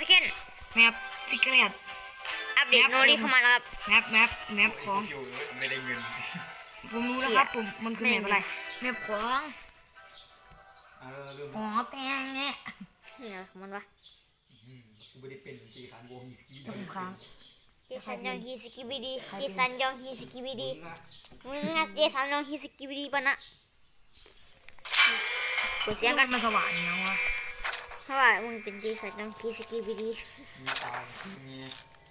พี่เคนแมปซิกเรตอัปเดตแมปโนรีเข้ามาแล้วครับแมปแมปแมปของอยู่ไม่ได้เงิน ผมรู้แล้วครับผมมันคือแมปอะไรแมปของอ่าเริ่มอ๋อแตงเนี่ยนี่อะไรของมันวะกูไม่ได้เป็นจีคานวงมีสกีผมค้างเจสันยองฮีสกิบิดีใครเจเป็นสันยองฮีสกิบิดีมึงอะเจสันยองฮีสกิบิดีปะนะกดเสีเสียยงงกักันนมาสว่างอย่างวะ เพราะว่ามึงเป็นเจสันยองฮีสกิบิดีมีตามี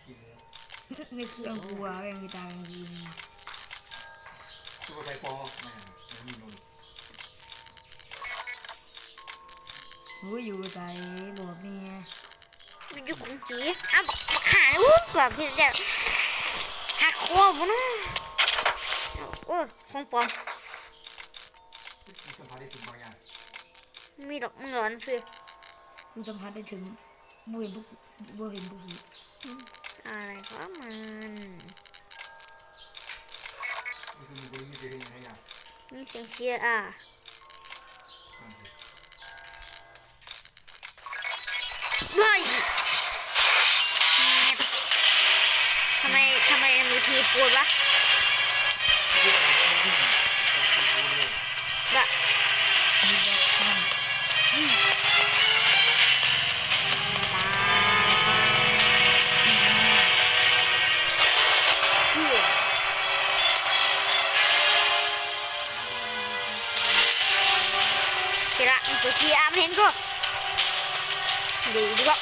กินไม่เคียงกลัวแม่งมีตาจริงตัวไปปอแม่ไม่มีนนรู้อยู่ใจบอกเนี่ยมันอยู่กรุงศรีอะบักบักหายวุ้บแบบพี่เดียวหักคอบุนะโอ้ยของปลอมมีสัมผัสได้ถึงบางอย่างมีดอกมึงร้อนสิ มันสัมผัสได้ถึงบุเห็นบุบุเห็นบุหีอะไรก็มันนี่คือมีคนมีเสียงเสียงเชียร์อะเฮ้ยทำไมทำไมมือทีปวดวะ ชียร์มึงตัวเชียร์ไม่เห็นกูดูดูก็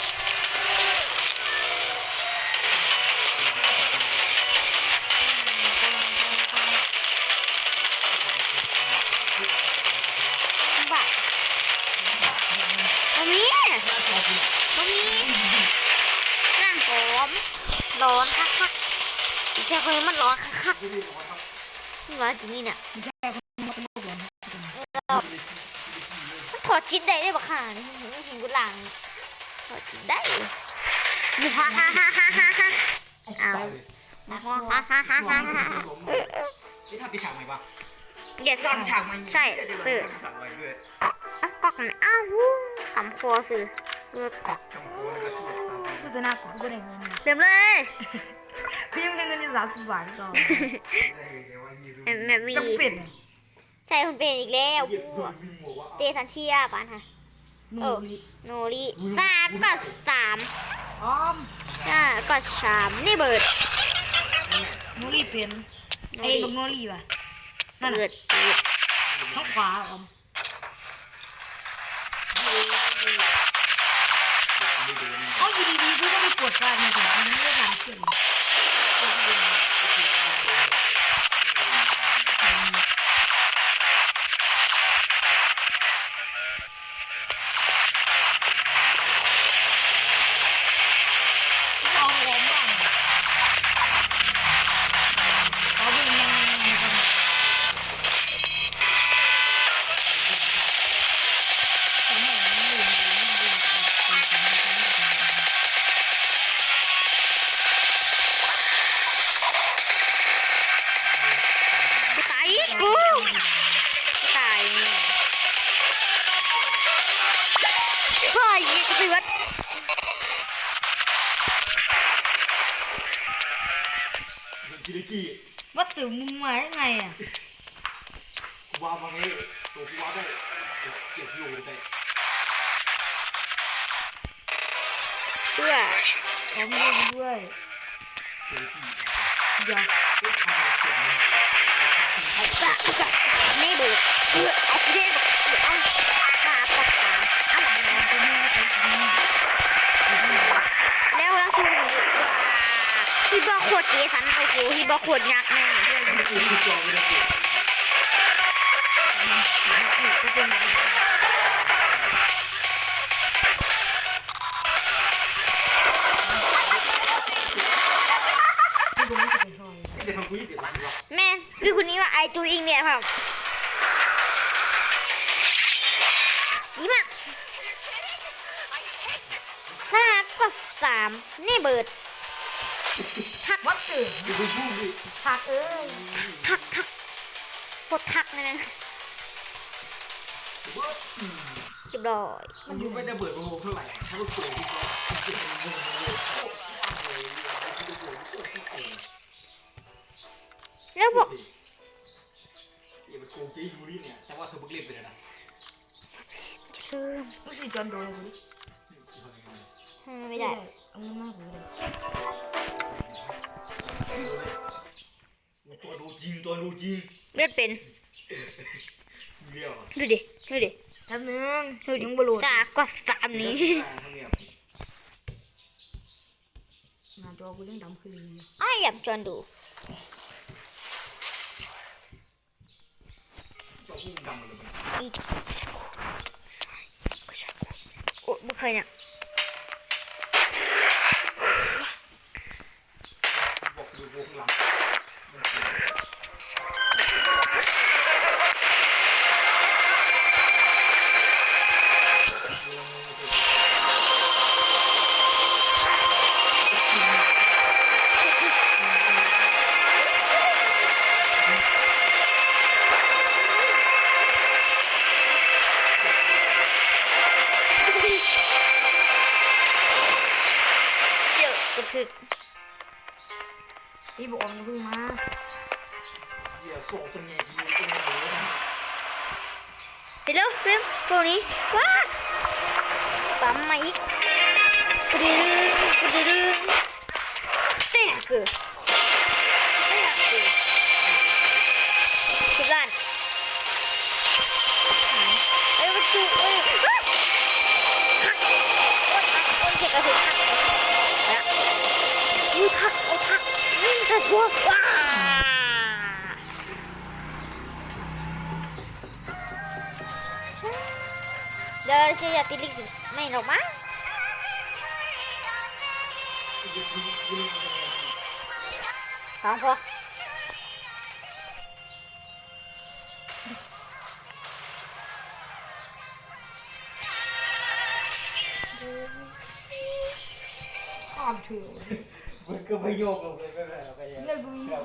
บ้าตรงนี้ตรงนี้นั่งหอมร้อนคักคักๆอีกแค่คนนี้มันร้อนคักคักๆร้อนจริงนี่เนี่ย มีแค่คนมาเป็นลูกหลานมันถอดชิ้นได้ได้ปะค่ะนี่เห็นเห็นกุหลาบถอดชิ้นได้ฮ่าฮ่าฮ่าฮ่าฮ่าฮ่าอ้าวฮ่าฮ่าฮ่าฮ่าฮ่าฮ่านี่ถ้าไปฉากใหม่ปะเดี๋ยวตอนฉากใหม่ใช่เปิดฉากใหม่ด้วยอะกอกมันอ้าววู้ขำคอสื่อเออคำโค้ดแล้วก็สวดตามโฆษณากูก็ได้เงินเต็มเลยคือยังไม่ได้เงินที่สามสิบบาทก่อนได้เลยว่ายี่สิบแม่แม่วีต้องเปลี่ยน ใช่คนเป็นอีกแล้วเหยียบวิ่งวิ่งบอกว่าเจสันเชียปานฮะหนูลิโนรีสามก็สามอ้อมห้าก็สามนี่เบิร์ดหนูลิเปลี่ยนโนไอ้รีบักโนลีป่ะนั่นเบิน่ะร์ดเบิร์ดข้างขวาออมไม่ดูนี่อ๋ออยู่ดีๆกูก็ไปกดการมาถึงอันนี้ไม่ได้หลังเสียง คิริกี้ว่าตื่นมึงมาได้ไงอะกูว่ามาให้ตัวกูว่าได้เจ็บอยู่ได้เพื่อ ที่บอกขวดเจสันโอ้โหที่บอกขวดยักษ์แม่กูกูจองไม่ได้เจ็บก็เป็นที่ตรงนี้จะไปซอยเจ็บทำกูยี่สิบล้านหรอแม่คือคนนี้ว่าไอจูอิงเนี่ยครับดีมากสามก็สามนี่เบิด ถักเอ้ยผักผักปวดผักนะเรีจบร้อยมันยูไม่ได้เบิดประมงเท่าไหร่ถ้าลูกเปิดที่ก็แล้วบอกอย่าไปโกงจีบยูรี่เนี่ยแต่ว่าเธอเพิ่เล่นไปแล้วนะจะลืมไม่ใช่จอนโดนเลยไม่ได้เอาเงิน้ากกเลย ตัวดูจริงตัวดูจริงเลือดเป็นเรียวดูดิดูดิแป๊บนึงดูดิยังบ่โหลดจากกว่าสามนี้ทำเนี่ยหน้าจอกูยังดำขึ้นอยู่อ้ายอยากจวนดูเจ้าพุ่งดำเลยโอ้ไม่เคยเนี่ย Gracias. วิ่งกระชัวว้าเดี๋ยวเชียร์ติดลิขสิทธิ์ไม่หรอกมั้งยูริยูริตัวเงี้ยสองพอข้ามถือมันก็ไม่โยกลงเลยไม่เป็นไร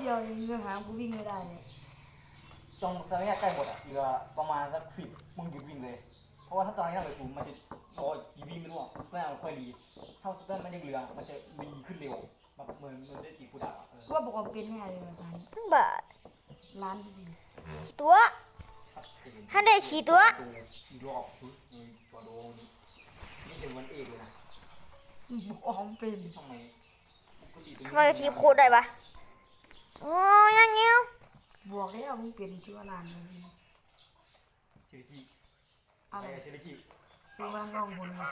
เรื่องกูวิ่งนิดเดียวเองเรื่องหากูวิ่งไม่ได้เนี่ยตรงสถานีใกล้หมดอะเหลือประมาณสักสิบมึงหยุดวิ่งเลย เพราะว่าถ้าตอนนี้เราไปสูงมันจะโอ้ยกี่วิ่งไม่รู้อะไม่เอาค่อยดีถ้าสเตอร์มันยังเหลือมันจะดีขึ้นเร็วแบบเหมือนมันได้ตีกูดาวอะเออกูว่าบอกว่าเป็นแน่เลยนะพันทั้งบาทล้านเปอร์เซ็นต์ขี่ตัวถ้าได้ขี่ตัวอีดอกปึ๊บเออตัวโดนนี่เป็นวันเอกเลยนะบอกว่ามันเป็นทำไมปกติเป็นทำไมทีมโคตรได้ปะ โอ้ยยังเงี้ยบอกแล้วมึงเป็นชื่อว่าล้านเลยเชลิกี้อะอะไรไรเชลิกี้เป็นว่าน้องคนนี้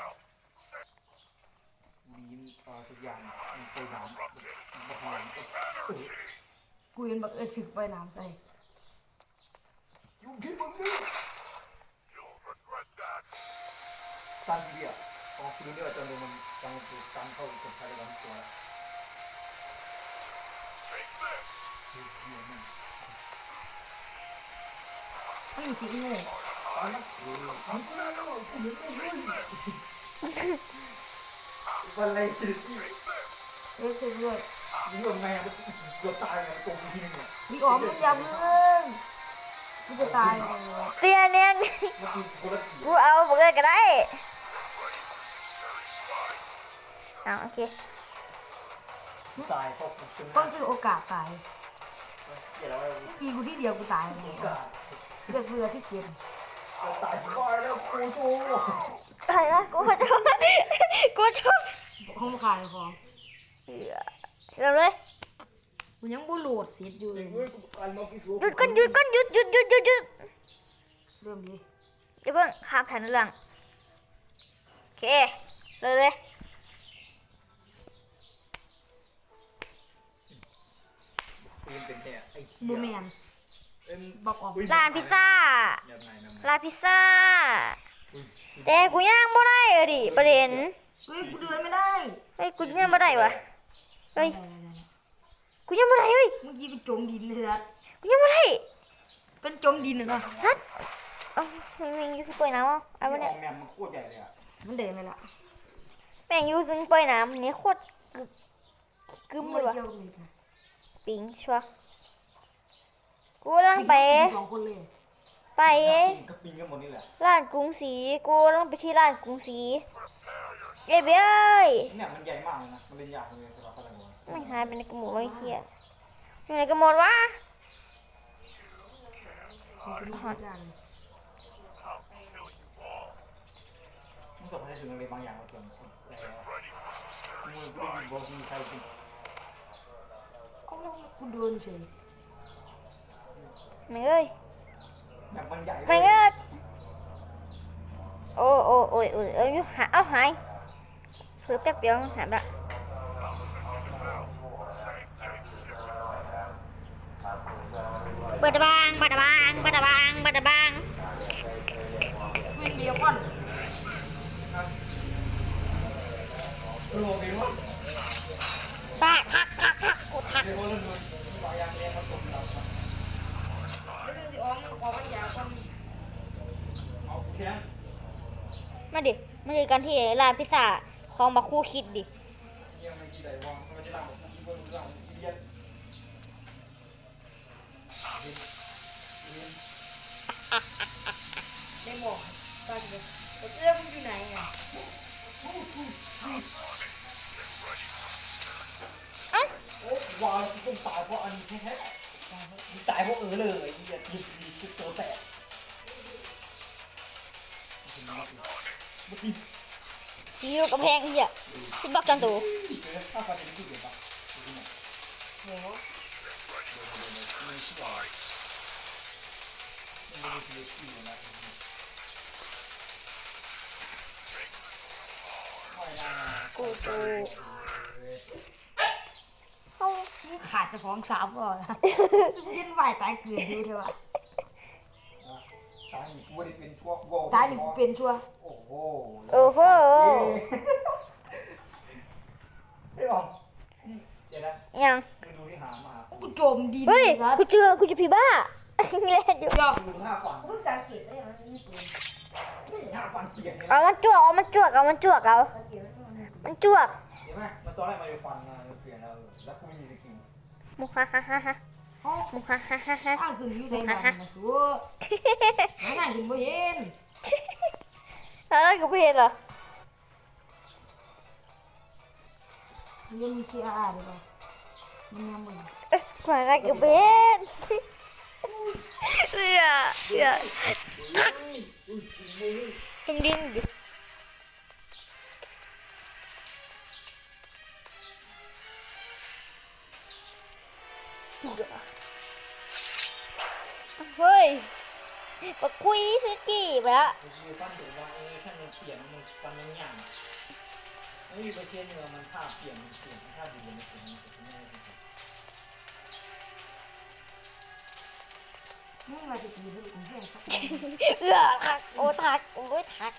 ดีนเอ่อทุกอย่างมันไปถามบอกหลังก็เออกูเห็นบักเอิญถึกไปน้ำใส่ยุ่งที่มึงดิตันทีเดียวพอคืนเดียวจนมันจังถูกตันเข้าคนไทยบางตัวไม่มีสิ่งโง่วั นอะไรสิเอ้ยช่วยด้วยยิงยังไงอะเกือบตายตรงทีนึงเนี่ยมีออมันอย่าเพิ่งกูจะตายเลยเตียเนี่ยกูเอาเบอร์เกอร์ก็ได้เอาโอเค ตายเพราะต้องซื้อโอกาสตาย อีกูที่เดียวกูตายเลยจะเลือดเพื่อที่เก็บตายคอยแล้วกูโตอะไรนะกูจะกูจะห้องขายของเริ่มเลยกูยังบ่โหลดเสร็จอยู่เลยเฮ้ยกูอันมาฟิสหยุดก่อนหยุดก่อนหยุดหยุดหยุดหยุดหยุดเริ่มดิอย่าเพิ่งข้ามแผนเรื่องโอเคเลยเลย ปืนเป็นแค่ไอ้บูแมนเอ็มบอกออกร้านพิซซ่ายังไงนะร้านพิซซ่าแต่กูย่างบ่ได้เออดิประเด็นเฮ้ยกูเดินไม่ได้เฮ้ยกูย่างบ่ได้วะเฮ้ยกูย่างบ่ได้เฮ้ยเมื่อกี้กูจมดินเลยนะกูย่างบ่ได้เป็นจมดินเลยนะซัดเอ้าไม่แม่งอยูสิปล่อยน้ำเอาเอาวะเนี่เนี่ยยแมมมันโคตรใหญ่เลยอะมันเดินเลยล่ะแม่งอยูสิปล่อยน้ำนี่โคตรกึกกึมเลยวะเกี่ยวเลยนะ ปิงชัวร์กูกำลังไป สองคนเลยไปก็ปิงกันหมดนี่แหละร้านกรุงศรีกูกำลังไปที่ร้านกรุงศรีเอ้ยเบ้ยเอ้ยเนี่ยมันใหญ่มากเลยนะ มันเป็นยากเลยสำหรับอะไรวะไม่หายไปในกระหมูไอ้เหี้ยอยู่ในกระหมดวะมันเป็นทุกอย่างเลยมึงสอบให้ถึงอะไรบางอย่างมาเกินแต่มึงไม่บอกมีใครเป็น เอาแล้วกูโดนเฉยไม่เอ้ยอย่างบางใหญ่ไม่เอ้ยโอ้โอ้โอ้ยโอ้ยเอ้ยหาเอาหายเพิ่อแป๊บเดียวหายละเปิดบางเปิดบางเปิดบางเปิดบางวิ่เดียวก่อนเออเดี๋ยวว่าปากทัก มาดิมาดูกันที่ร้านพิซซ่าของมาคู่คิดดิได้บอกตอนนี้เอื้อมอยู่ไหนอะ วาวต้องตายเพราะอันนี้แท้ๆตายเพราะเออเลยไอ้เหี้ยยิงดีชุดตัวแตกเมื่อกี้ที่อยู่กับแพงเหี้ยที่บักจังตูถ้าฟันจะไม่เกิดปะโหกูตู เขาขาดเจะของสามก่อนยินไหวตายเกลือดูเถอะวะตายนี่กูไม่ได้เป็นช่วงโว้ตายนี่กูเป็นชัวร์โอ้โหโอ้โหไม่บอกเดี๋ยวนะยังมึงดูที่หามากูจมดินเฮ้ยนะกูเจอกูจะผีบ้าเล่นอยู่เดี๋ยวมึงดูท่าฟันกูเพิ่งสังเกตได้มันมีปืนท่าฟันเปลี่ยนเนี่ยเอามันจวกเอามันจวกเอามันจวกเอาสังเกตได้มันมีปืนมันจวกเห็นไหมมันตอนแรกมันจะฟันมาเปลี่ยนแล้ว แล้วกูไม่มีอะไรกินมุกฮ่าฮ่าฮ่าฮ่ามุกฮ่าฮ่าฮ่าฮ่าอ้าวขึ้นอยู่ในบ้านมาสู้หาทางกินบ่เย็นหาทางกินบ่เย็นเหรอยังมีขี้อาหรือเปล่ามันยังบ่ขวานอะไรกินบ่เย็นเสียเสียาำดิ้นดิ ยปะคุยสกี้ไปละกูฟันถึงว่าเออถ้ามันเปลี่ยนมันฟันมันหย่างไม่มีเปอร์เซ็นต์เนื้อมันท่าเปลี่ยนมันเปลี่ยนท่าดีมันเปลี่ยนมันเปลี่ยนไม่ได้จริงมึงมาจะตีให้กูเห็นสักเอือทักโอ้ทักโอ้ยทัก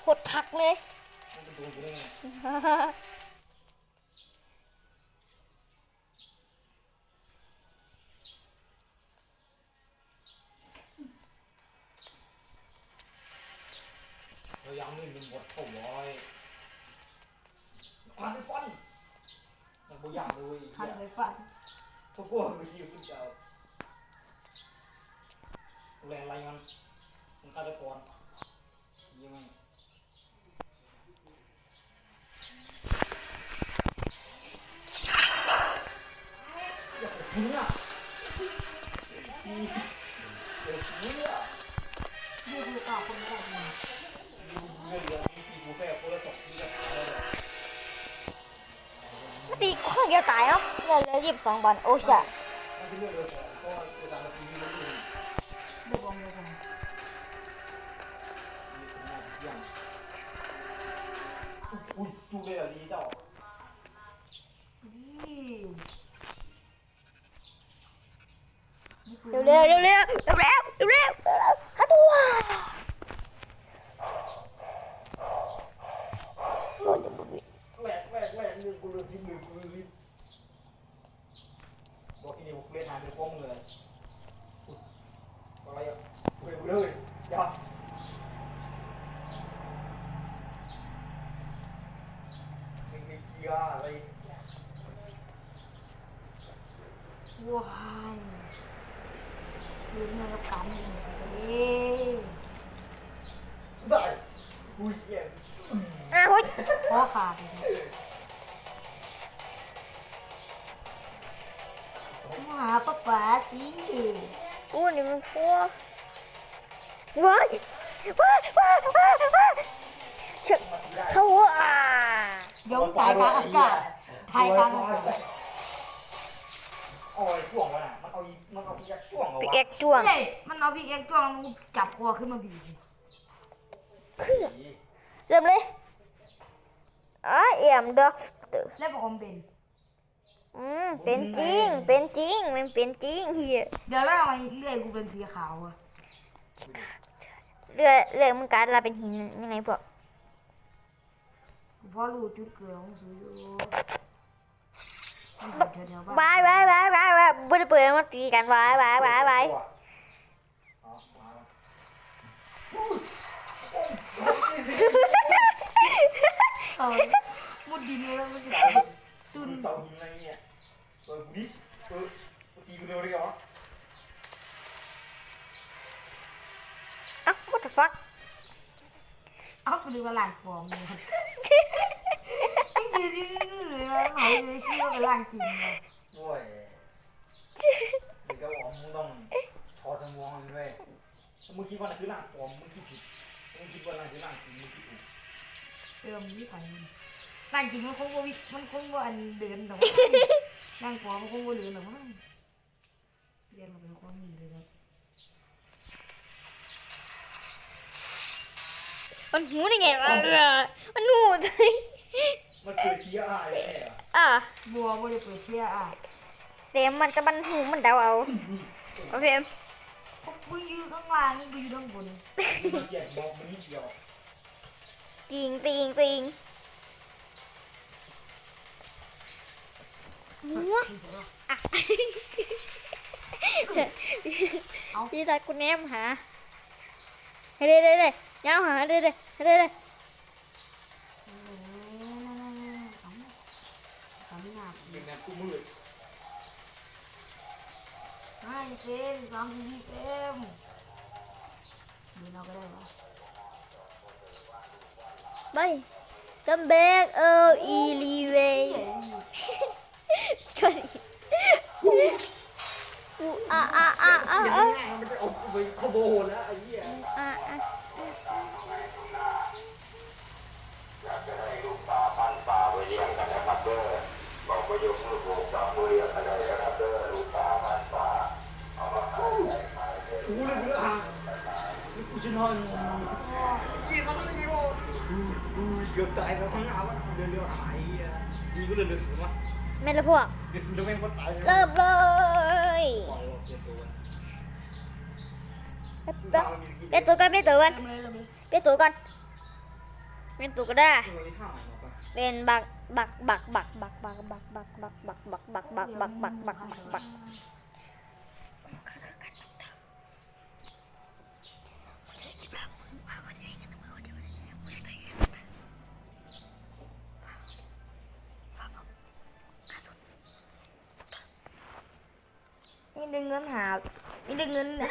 โคตรทักเลยๆมันเป็นตัวกูได้ไง ยายามเล่นเป็นบทเข้าร้อยผ่านไปฟันมันบ่ยังเลยทันไลยฟันทุกคนมันอยู่คนเดียวแรงไรมันมันฆาตกรยังไงอนอ่ยานอะ Vou voltar, vamos. าคนแรกมันเรื่องเดียวมีกูแค่คนละสองทีก็ตายแล้วตีข้างเดียวตายเนาะเดี๋ยวเลยหยิบสองบอลโอ้ชะมันเป็นเรื่องเดียวกันเพราะว่าตัวตามมาทีวีมันอยู่ดูบอลเลยกันอุ้ยจูเลยอะดีเจ้านี่เร็วเร็วเร็วเร็วเร็วเร็วเร็วเร็วฮัตตัวโรีบรีบบบอกอีนิวเล่นหาเดี๋ยวโค้งเลยอะไรอะเว้ยเว้ยยอ อีมันเอาอีกจ้วงเหรอปิกวะเอ็กจ้วงเฮ้ยมันเอาพี่เอ็กซ์จ้วงมันจับคอขึ้นมาบีบเริ่มเลยอ๋อเอี่ยมด็อกเตอร์แล้วบอกอมเป็น อืมเป็นจริง เป็นจริง มันเป็นจริงเฮียเดี๋ยวแล้วทำไมเลื่อยกูเป็นสีขาวอะเรือเรือมึงการเราเป็นหินยังไงพวก เพราะรู้จุดเกลือของสูอยู่ มันอยู่แถวๆบ้านวายวายวายวายวายบุได้เปิดมาตีกันวายวายวายวายเออมุดดินไปแล้วมันตุนเสาหินอะไรเนี่ยเปิดกูดิเปิดกูตีกูเร็วเลยเหรออ้า what the fuck เอ้ากูดูว่าหลานปลอมเลย จริงจริงเลยว่าหายเลยคิดว่าเป็นหลานจริงเลยโอ้ยเด็กก็บอกมึงต้องถอดสมองเลยมึงคิดว่านั่นคือร่างปลอมมึงคิดผิดมึงคิดว่านั่นคือร่างจริงมึงคิดถูกเติมนี่ไปหลานจริงมันคงว่าวิมันคงว่าอันเดินแต่ว่าหลานปลอมมันคงว่าเดินแต่ว่าเรียนมาเป็นคนมีเลยครับมันหูได้ไงวะมันหูเลย มันคือเชียร์อะไรแน่เหรออะบัวบัวจะเปิดเชียร์อะเดี๋ยวมันจะมันหูมันเดาเอาโอเคพวกมึงอยู่ข้างล่างมึงอยู่ข้างบนมันเจ็บบอกมันนิดเดียวติงติงติงมัวที่สุดแล้วพี่ตากูแนมหาเฮ้ยเด้เด้เด้ยาวหาเด้เด้เด้เด้ งานคู่มือไม่เต็มสองทีเต็มมือเราก็ได้วะไปกัมเบกเอออีลีเวก็ดีอูอาอาอาอาอามันไปอบไปขโมยแล้วไอ้เหี้ยอาอาอยากจะได้ลูกปลาพันปลาไปเลี้ยงกันนะครับเด้อ ลยอะกูจะนอนยี่เขาไม่ดีโว้เกือบตายแล้วข้างหน้าว่าเดินเร็วหายอะดีกูเดินเร็วสุดวะแม่ละพวกเดี๋ยวสุดแล้วแม่งก็ตายเลยเริ่มเลยเปลี่ยนตัวกันเปลี่ยนตัวกันทำอนเปลี่ยนตัวกันเปลี่ยนตัวก็ได้ เป็นบัก บัก บัก บัก บัก บัก บักบักบักบักบักบักบักบักบักบักบักบักนี่ดึงเงินห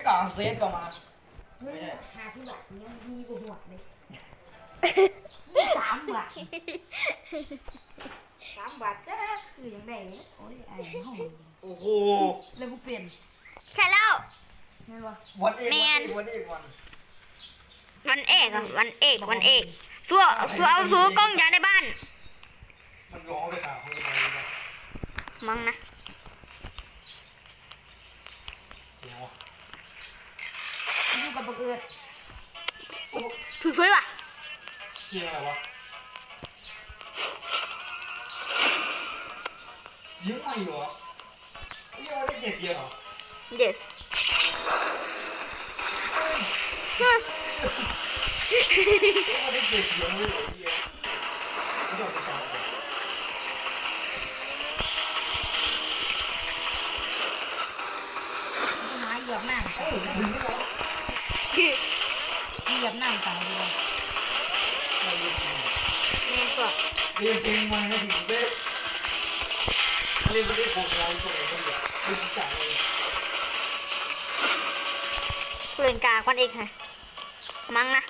านี่ดึงเงินไม่กล่าวเซฟก็มาเงินหาสิบบาทเนี่ยมีกว่าหัวเลยมีสามบาทสามบาทจ้าคือยังไงเนี่ยโอ้ยไอ้ห้องโอ้โหแล้วกูเปลี่ยนใช่แล้วไงวะวันเอกวันเอกวันวันเอกอะวันเอกวันเอกสัวสัวเอาสัวกล้องยาในบ้าน มันร้องเลยค่ะเขาจะไปเลยมั้งนะเดี๋ยวอยู่กับบังเอิญถูกช่วยป่ะเชียร์อะไรวะ 10万よいや俺ですよ Yes. Dập nàng tàu Dập nàng tàu Nên quả Đi tìm ngoài nó thì bếp 那不得火烧一个人呀？不是假的。เล่นกาควันเอกไงมั้งนะ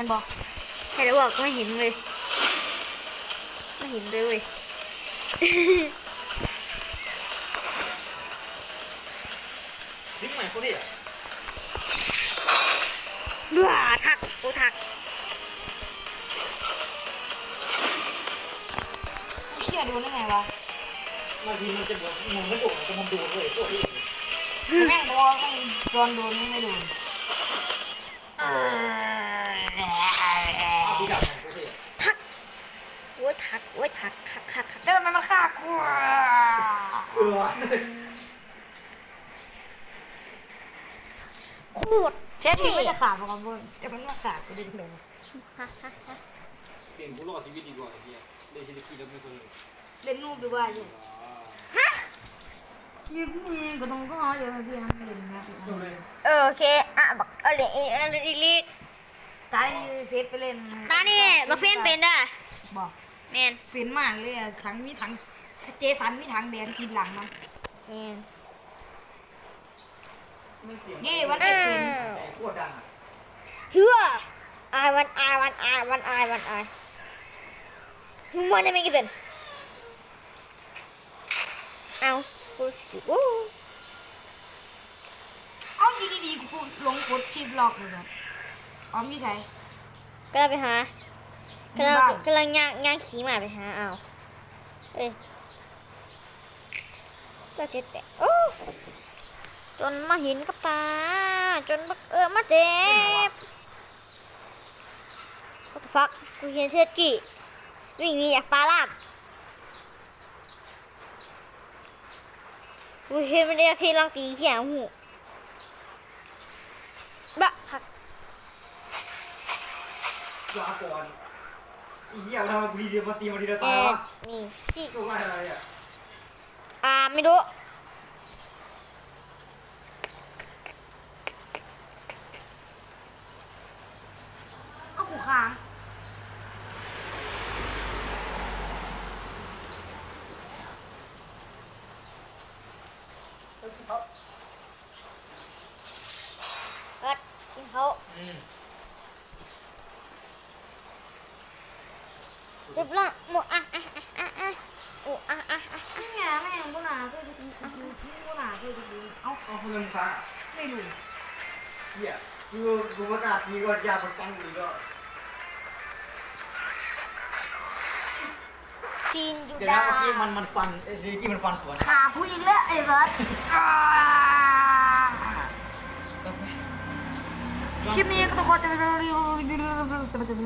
นั่นบ่ใครจะบอกไม่เห็นเลย ไม่เห็นเลยเว้ยทิ้งใหม่คนนี้อะว้าทักโอ้ทักเชี่ยโดนได้ไงวะบางทีมันจะเหมือนมึงไม่โดดมันจะมันโดดเลยตัวเองแม่งบอกแม่งโดนโดนไม่โดนเอาพี่ดับของตัวเอง ทักโอ้ย ทักโอ้ยทักทักทักทักแล้วทำไมมันฆ่ากูเออโคตรแท้ที่ไม่จะขาดของกูแต่มันมาขาดกูได้ยังไงวะฮะฮะฮะเปลี่ยนกูรอดชีวิตดีกว่าไอ้เหี้ยได้ชีวิตที่แล้วไม่เคยเล่นนูบดีกว่าอยู่ฮะยิ้มเองก็ต้องก็เดี๋ยวเดี๋ยวเล่นนะจบเลยเออโอเคอะบักเอาเลยเอาเลยอีลีกตายเซฟไปเล่นตานี่บักเฟนเป็นได้บอก แมนเป็นมากเลยอะถังมีถังเจสันมีถังแดงกินหลังมันแมนไม่เสียงเย่วันเอเอ็ดเป็นอแต่โคตรดังอะเฮืออายวันอายวันอายวันอายวันอายมันไม่กี่เดือนเอากูสิโอ้เอาดีดีๆกูลงกดคลิปหลอกเลยครับอ๋อมีใครกำลังไปหามี กำลังบ้านกำลังย่างย่างขี่หมาไปหาเอาเอ้ยก็เจ็ดแปดโอ้จนมาเห็นกับตา จนบักเออมาเจ็บ What the fuck กูเห็นเช็ดกี่วิ่งหนีจากปลาลาบกูเห็นมันได้ที่ลังตีเหี้ยหูบะพักลาก่อนไอ้เหี้ยทำไมกูดีเดียวมาตีมาดีเดียวแอตายวะบนี่สิตัวอะไรอะอ่าไม่รู้ เอากูค้างเอิดกินเขาอืม เรียบร้อยหมดอะอะอะอะอะโอ้อะอะอะนี่ไงแม่งกูหนาเคยดูดูทิ้งกูหนาเคยดูเอ้าเอาเพื่อนฟังไม่รู้เหี้ยกูกูประกาศทีก็ยากมันฟังกูอีกก็ซีนอยู่เดี๋ยวดานะเมื่อกี้มันมันฟันเอ้ยเมื่อกี้มันฟันสวนขากูอีกแล้วไอ้เบิร์ดคลิปนี้ก็ต้องขอจบไปแล้ว